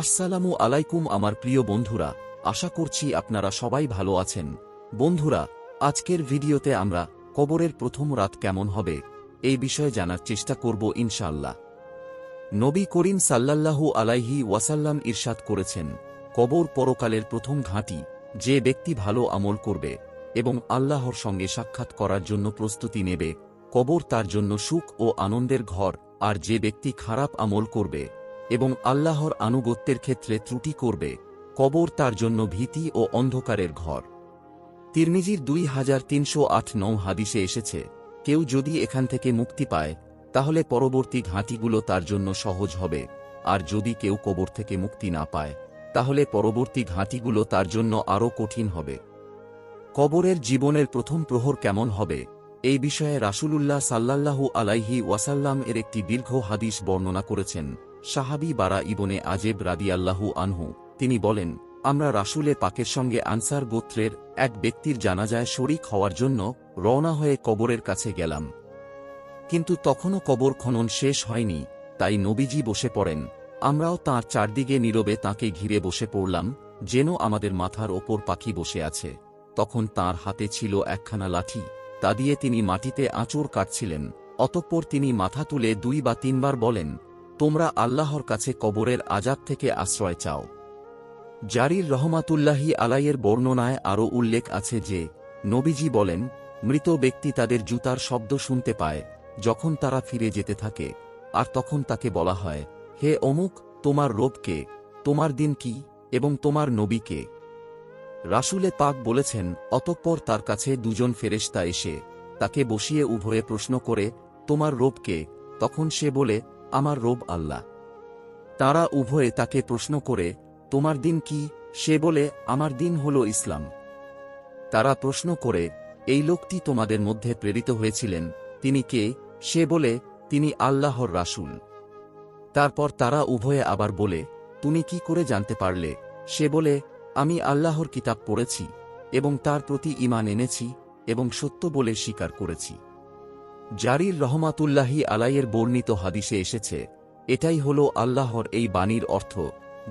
আসসালামু আলাইকুম আমার প্রিয় বন্ধুরা, আশা করছি আপনারা সবাই ভালো আছেন। বন্ধুরা, আজকের ভিডিওতে আমরা কবরের প্রথম রাত কেমন হবে, এই বিষয়ে জানার চেষ্টা করব ইনশাল্লাহ নবী করিম সাল্লাল্লাহু আলাইহি ওয়াসাল্লাম ইরশাদ করেছেন, কবর পরকালের প্রথম ঘাঁটি, যে ব্যক্তি ভালো আমল করবে এবং আল্লাহর সঙ্গে সাক্ষাৎ করার জন্য প্রস্তুতি নেবে, কবর তার জন্য সুখ ও আনন্দের ঘর, আর যে ব্যক্তি খারাপ আমল করবে এবং আল্লাহর আনুগত্যের ক্ষেত্রে ত্রুটি করবে, কবর তার জন্য ভীতি ও অন্ধকারের ঘর। তিরমিজির দুই হাজার তিনশো আট নৌ হাদিসে এসেছে, কেউ যদি এখান থেকে মুক্তি পায়, তাহলে পরবর্তী ঘাঁটিগুলো তার জন্য সহজ হবে, আর যদি কেউ কবর থেকে মুক্তি না পায়, তাহলে পরবর্তী ঘাঁটিগুলো তার জন্য আরও কঠিন হবে। কবরের জীবনের প্রথম প্রহর কেমন হবে, এই বিষয়ে রাসুলুল্লাহ সাল্লাল্লাহু আলাইহি ওয়াসাল্লাম এর একটি দীর্ঘ হাদিস বর্ণনা করেছেন। সাহাবি বারা ইবনে আজেব রাদিয়াল্লাহু আনহু, তিনি বলেন, আমরা রাসূলে পাকের সঙ্গে আনসার গোত্রের এক ব্যক্তির জানাজায় শরিক হওয়ার জন্য রওনা হয়ে কবরের কাছে গেলাম। কিন্তু তখনও কবর খনন শেষ হয়নি, তাই নবীজি বসে পড়েন। আমরাও তাঁর চারদিকে নীরবে তাঁকে ঘিরে বসে পড়লাম, যেন আমাদের মাথার ওপর পাখি বসে আছে। তখন তার হাতে ছিল একখানা লাঠি, তা দিয়ে তিনি মাটিতে আঁচড় কাটছিলেন। অতঃপর তিনি মাথা তুলে দুই বা তিনবার বলেন তোমরা আল্লাহর কাছে কবরের আজাব থেকে আশ্রয় চাও। জারির রহমাতুল্লাহি আলাইয়ের বর্ণনায় আরও উল্লেখ আছে যে, নবীজি বলেন, মৃত ব্যক্তি তাদের জুতার শব্দ শুনতে পায় যখন তারা ফিরে যেতে থাকে। আর তখন তাকে বলা হয়, হে অমুক, তোমার রোবকে তোমার দিন কি? এবং তোমার নবীকে রাসুলে পাক বলেছেন, অতঃপর তার কাছে দুজন ফেরেশতা এসে তাকে বসিয়ে উভয়ে প্রশ্ন করে, তোমার রোবকে তখন সে বলে আমার রোব আল্লাহ। তারা উভয়ে তাকে প্রশ্ন করে, তোমার দিন কি? সে বলে, আমার দিন হল ইসলাম। তারা প্রশ্ন করে, এই লোকটি তোমাদের মধ্যে প্রেরিত হয়েছিলেন। তিনি কে? সে বলে, তিনি আল্লাহর রাসূল। তারপর তারা উভয়ে আবার বলে, তুমি কি করে জানতে পারলে? সে বলে, আমি আল্লাহর কিতাব পড়েছি এবং তার প্রতি ঈমান এনেছি এবং সত্য বলে স্বীকার করেছি। জারির রহমাতুল্লাহি আলাইয়ের বর্ণিত হাদিসে এসেছে, এটাই হল আল্লাহর এই বাণীর অর্থ,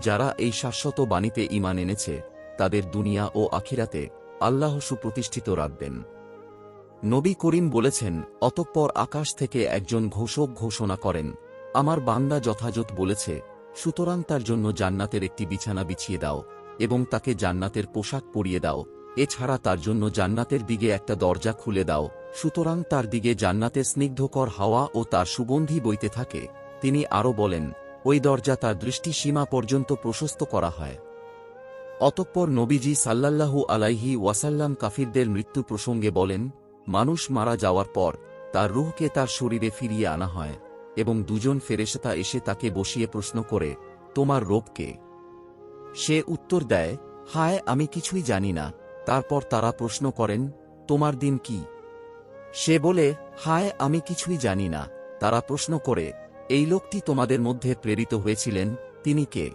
যারা এই শাশ্বত বাণীতে ঈমান এনেছে, তাদের দুনিয়া ও আখিরাতে আল্লাহ সুপ্রতিষ্ঠিত রাখবেন। নবী করিম বলেছেন, অতঃপর আকাশ থেকে একজন ঘোষক ঘোষণা করেন, আমার বান্দা যথাযথ বলেছে, সুতরাং তার জন্য জান্নাতের একটি বিছানা বিছিয়ে দাও এবং তাকে জান্নাতের পোশাক পরিয়ে দাও। এছাড়া তার জন্য জান্নাতের দিকে একটা দরজা খুলে দাও। সুতরাং তার দিকে জান্নাতে স্নিগ্ধকর হাওয়া ও তার সুগন্ধি বইতে থাকে। তিনি আরও বলেন, ওই দরজা তার দৃষ্টি সীমা পর্যন্ত প্রশস্ত করা হয়। অতঃপর নবীজি সাল্লাল্লাহু আলাইহি ওয়াসাল্লাম কাফিরদের মৃত্যু প্রসঙ্গে বলেন, মানুষ মারা যাওয়ার পর তার রুহকে তার শরীরে ফিরিয়ে আনা হয় এবং দুজন ফেরেশতা এসে তাকে বসিয়ে প্রশ্ন করে, তোমার রোগকে সে উত্তর দেয়, হায়, আমি কিছুই জানি না। তারপর তারা প্রশ্ন করেন, তোমার দিন কি? সে বলে, হায়, আমি কিছুই জানি না। তারা প্রশ্ন করে, এই লোকটি তোমাদের মধ্যে প্রেরিত হয়েছিলেন, তিনি কে?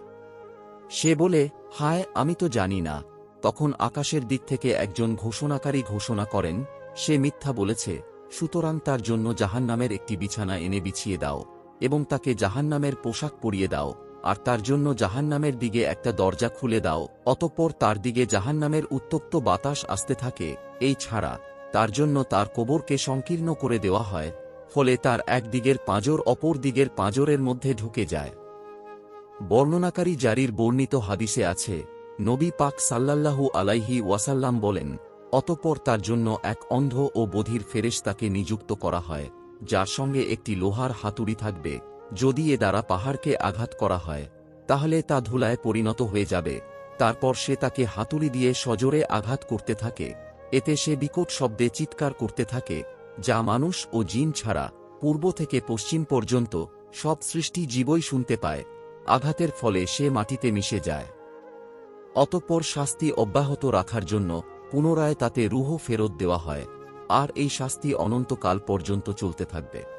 সে বলে, হায়, আমি তো জানি না। তখন আকাশের দিক থেকে একজন ঘোষণাকারী ঘোষণা করেন, সে মিথ্যা বলেছে, সুতরাং তার জন্য জাহান্নামের একটি বিছানা এনে বিছিয়ে দাও এবং তাকে জাহান্নামের পোশাক পরিয়ে দাও। আর তার জন্য জাহান্নামের দিকে একটা দরজা খুলে দাও, অতঃপর তার দিকে জাহান্নামের উত্তপ্ত বাতাস আসতে থাকে, এই ছাড়া তার জন্য তার কবরকে সংকীর্ণ করে দেওয়া হয়, ফলে তার এক দিকের পাঁজর অপর দিকের পাঁজরের মধ্যে ঢুকে যায়। বর্ণনাকারী জারির বর্ণিত হাদিসে আছে, নবী পাক সাল্লাল্লাহু আলাইহি ওয়াসাল্লাম বলেন, অতঃপর তার জন্য এক অন্ধ ও বধির ফেরেশতাকে নিযুক্ত করা হয়, যার সঙ্গে একটি লোহার হাতুড়ি থাকবে। যদি এ দ্বারা পাহাড়কে আঘাত করা হয়, তাহলে তা ধুলায় পরিণত হয়ে যাবে। তারপর সে তাকে হাতুড়ি দিয়ে সজোরে আঘাত করতে থাকে। এতে সে বিকট শব্দে চিৎকার করতে থাকে, যা মানুষ ও জিন ছাড়া পূর্ব থেকে পশ্চিম পর্যন্ত সব সৃষ্টি জীবই শুনতে পায়। আঘাতের ফলে সে মাটিতে মিশে যায়। অতঃপর শাস্তি অব্যাহত রাখার জন্য পুনরায় তাতে রুহ ফেরত দেওয়া হয়। আর এই শাস্তি অনন্তকাল পর্যন্ত চলতে থাকবে।